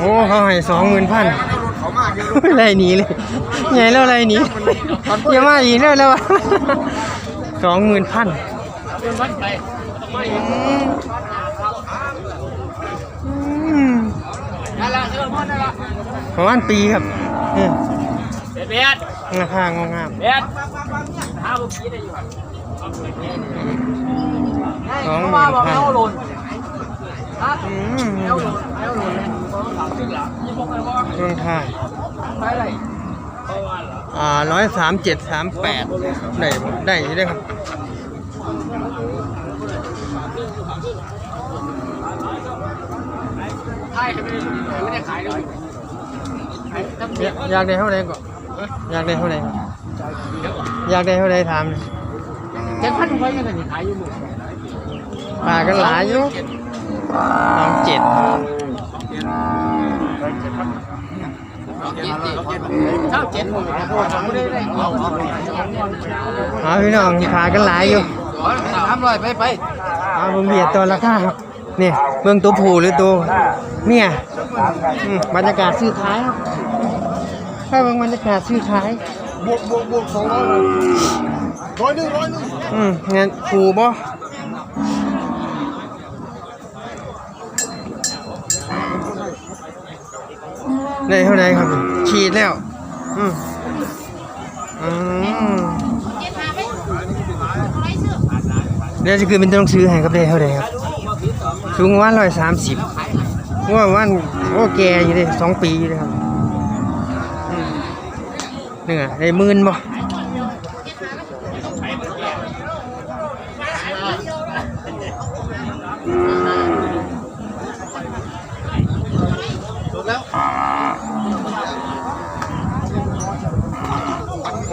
โอ้เขาให้สองหมื่นพันเขามากเยอะไรหนีเลยใหญ่แล้วไรหนีอย่ามาอีกแล้วแล้ววะสองหมื่นพันอืมนั่นละเชื่อมันนั่นละประมาณปีครับนี่เบ็ดเบ็ดราคางงามเบ็ดห้าบุกี้ได้อยู่ครับสองหเขามื่มานบอกพัน เอาหล่นฮะอืมเอาหล่นเอาหล่นเลยสามสิบละยี่สิบเลยว่าเมืองไทยไปเลยอ่าร้อยสามเจ็ดสามแปดได้บ่ได้อยู่ได้ครับใช่ไม่ได้ไม่ได้ขายเลยอยากอยากได้เท่าไหร่ก่อนอยากได้เท่าไหร่อยากได้เท่าไหร่ถามเลยเจ็ดพันไว้ยังไงขายอยู่หมื่นปลากันหลายอยู่ สองเจ็ดเช่าเจ็ดหมื่นไม่ได้ได้เอาเอาพี่น้องปลากันหลายอยู่สามร้อยไปไปเอาผมเบียดตัวราคาครับเนี่ยเบื้องตัวผู้หรือตัวเมียอืมบรรยากาศซื้อขายครับถ้าเบื้องบรรยากาศซื้อขายบวกบวกบวกสองร้อยร้อยหนึ่งร้อยหนึ่งอืมงั้นผูบ่ ได้เท่าไรครับขีดแล้ว อืมอืมเดี๋ยวจะคือเป็นต้องซื้อให้ครับได้เท่าไรครับสูงวันร้อยสามสิบว่าวันโอ้แกอยู่เลยสองปีอยู่เลยครับเนี่ไงได้หมื่นบ่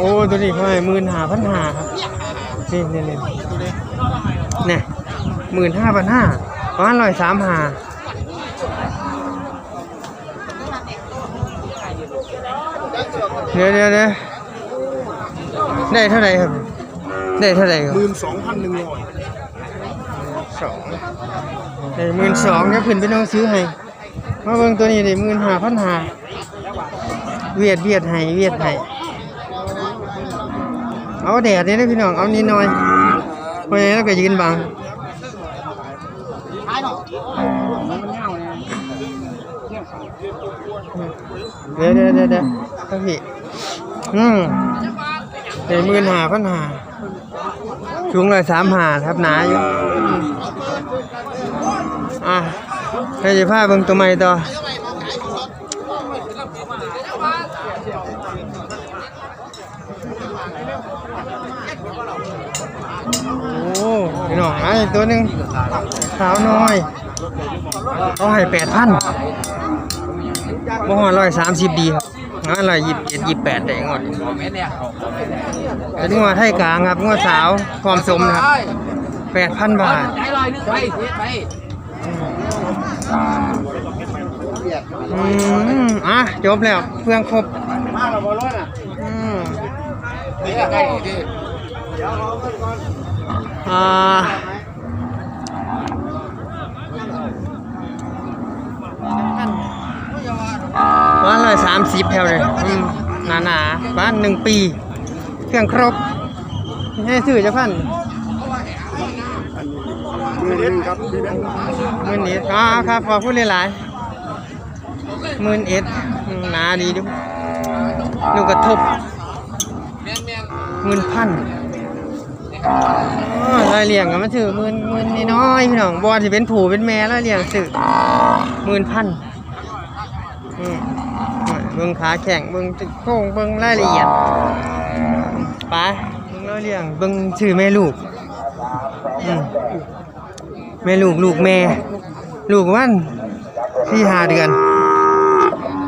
อ้ตัวนี้เขาให้หมื่นห้าพันห้าครับนี่นี่นี่เนี่ยหมื่นห้าพันห้าประมาณร้อยสามห้าเดี๋ยวเดี๋ยวเดี๋ยวได้เท่าไหร่ครับ ได้เท่าไหร่ครับหมื่นสองพันหนึ่งร้อยสองได้หมื่นสองเนี่ยเพิ่นไปน้องซื้อให้มาเบิ่งตัวนี้ได้หมื่นห้าพันห้าเวียดเวียดให้เวียดให้ เอาแดดนี่นะพี่น้อง เอานิดหน่อยเพราะฉะนั้นเราก็ยืนบังขายหน่อยมันเงเดี๋ยวเดี๋ยวเดี๋ยวเดี๋ยวครับพี่อืมเดี๋ยวมื่นหาพันหาสูงเลยสามหาครับหนาอยู่ อะให้จะพาเบิ่งตัวใหม่ต่อโอ้พี่ น้องไอ้ตัวหนึ่งสาวน้อยเขาให้แปดพันบ่ฮอดร้อยสามสิบดีครับงานร้อยยี่สิบเจ็ดยี่สิบแปดได้งวดเม็ดเนี่ยเป็นงวดไทยกลางครับงวดสาวความสมนะครับแปดพันบาทอืมอะจบแล้วเพื่องครบมาแล้วบอลล่ะอืมนี่ใกล้ดิ อ่าบ้านร้อยสามสิบแถวเลยอืมหนาหนาๆบ้านหนึ่งปี เครื่องครบให้ซื้อจะพันหมื่นเอ็ดครับพี่เบนหมื่นเอ็ดอ๋อครับขอบคุณหลายๆหมื่นเอ็ดอืมหนาดีดูลูกกระทบแมงแมงหมื่นพัน อ๋อรายเลี้ยงกันมาถือหมื่นหมื่นน้อยๆพี่น้องบอลที่เป็นผูเป็นแม่รายเลี้ยงสื่อหมื่นพันเบิ่งขาแข็งเบิ่งตึกโค้งเบิ่งรายละเอียดไปเบิ่งรายเลี้ยงเบิ่งชื่อแม่ลูกแม่ลูกลูกแม่ ลูกมันที่หาเดือน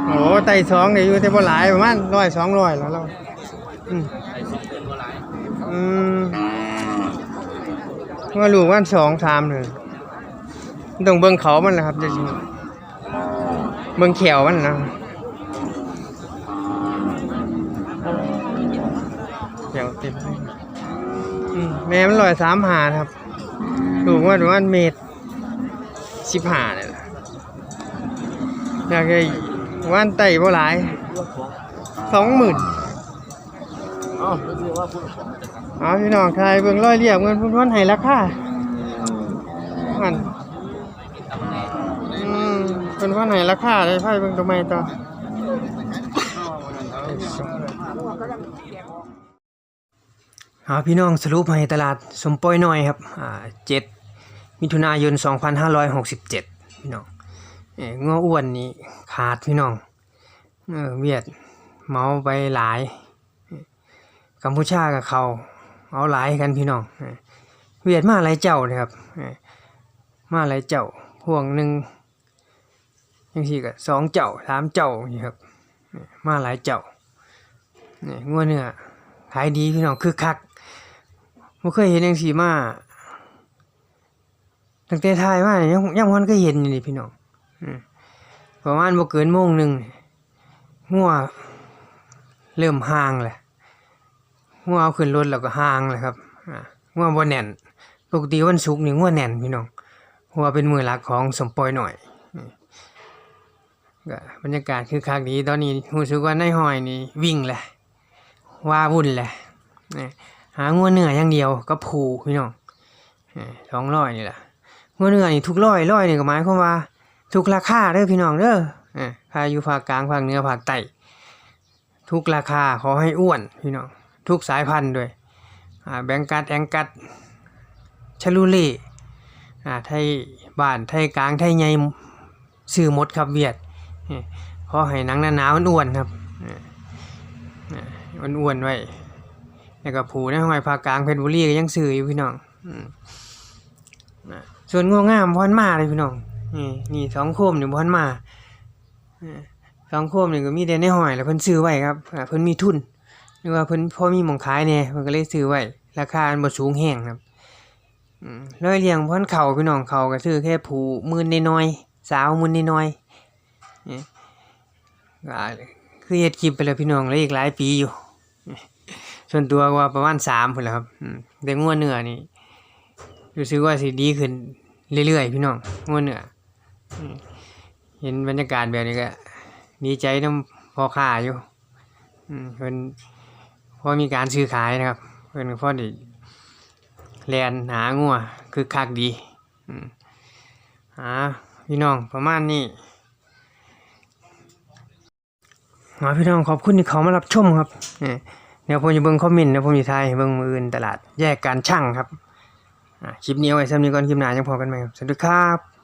โอ้ไต่สองเนี่ยอยู่แต่บ่หลายประมาณร้อยสองร้อยแล้วเราอืม ว่าลูกวันสองสามเลยต้องเบิงเขามันแหละครับจริงเบิงแขวมันนะแขวเต็มแม่มันร้อยสามหาครับลูกว่าประมาเมตรสิบหาเนี่ยอยากได้ว่านไต่บ่หลายสองหมื่นอ้าไม่ใช่ว่าพูด เอาพี่น้องทายเบิ่งร้อยเรียบเงินพุ่นวันให้ราคามันอืมเพิ่นวันให้ราคาได้ไผเบิ่งตัวใหม่ต่อเอาพี่น้องสรุปให้ตลาดสมปอยน้อยครับอ่า7มิถุนายน 2567 พี่น้องเอ้ยงัวอ้วนนี่ขาดพี่น้องเออเวียดเมาไปหลายกัมพูชากับเขา เอาหลายกันพี่น้องเวียดมาหลายเจ้าเลยครับมาหลายเจ้าพวงหนึ่งยังสี่ก็สองเจ้าสามเจ้านี่ครับมาหลายเจ้าเนี่ยงัวเนื้อขายดีพี่น้องคือคักไม่เคยเห็นยังสี่มาตั้งแต่ทายมาเนี่ยยังยังพันก็เห็นอยู่นี่พี่น้องประมาณบ่เกินโมงหนึ่งงัวเริ่มห่างแหละ ง่วงเอาขึ้นรถแล้วก็ห่างเลยครับง่วงบ่แน่น ปกติวันศุกร์นี่ง่วงแน่นพี่น้องเพราะว่าเป็นมือหลักของสมปอยหน่อยอืมก็บรรยากาศคือคักดีตอนนี้รู้สึกว่าในห้อยนี่วิ่งแหละว่าวุ่นแหละนี่หาง่วเนื้ออย่างเดียวก็ผูพี่น้องสองร้อยนี่แหละง่วเนื้อนี่ทุกร้อยร้อยนี่ก็หมายความว่า ทุกราคาเด้อพี่น้องเด้ออ่าค่าอยู่ภาคกลางภาคเหนือภาคใต้ทุกราคาขอให้อ้วนพี่น้อง ทุกสายพันธุ์ด้วยแบงกัดแองกัดชลูเล่อ่ไทยบ้านไทยกลางไทยใหญ่ซื้อมดครับเวียดเพราะให้หนังหนาๆอ้วนๆครับอ้วนๆไว้แล้วก็ผูในห้อยภาคกลางเพชรบุรีก็ยังซื้ออยู่พี่น้องส่วนงวงงามพอนมาเลยพี่น้องนี่สองโคมนี่พอนมาสองโคมนี่ก็มีแต่ในห้อยแล้วเพิ่นซื้อไว้ครับเพิ่นมีทุน รือว่าเพิ่นพอมีหมองขายเนี่ยเพิ่นก็เลยซื้อไว้ราคามันบ่สูงแฮงครับอืมร้อยเลี้ยงเพิ่นเขาพี่น้องเขาก็ซื้อแค่ผูมื่นน้อยๆสาวมื่นน้อยๆนี่คือเฮ็ดคลิปไปแล้วพี่น้องแล้วอีกหลายปีอยู่ ส่วนตัวว่าประมาณ3พุ่นแหละครับอืมแต่งัวเนื้อนี่รู้สึกว่าสิดีขึ้นเรื่อยๆพี่น้องงัวเนื้อเห็นบรรยากาศแบบนี้ก็ดีใจน้ำพ่อค้าอยู่อืมเพิ่น พอมีการซื้อขายนะครับเพิ่นก็พอดีแลนหางัวคือคักดีอืมหาพี่น้องประมาณนี้หาพี่น้องขอบคุณที่เขามารับชมครับนี่เดี๋ยวผมจะเบิ่งคอมเมนต์เดี๋ยวผมจะทายเบิ่งมืออื่นตลาดแยกการช่างครับคลิปนี้เอาไว้สำหรับนี้ก่อนคลิปหน้ายังพอกันไหมครับสวัสดีครับ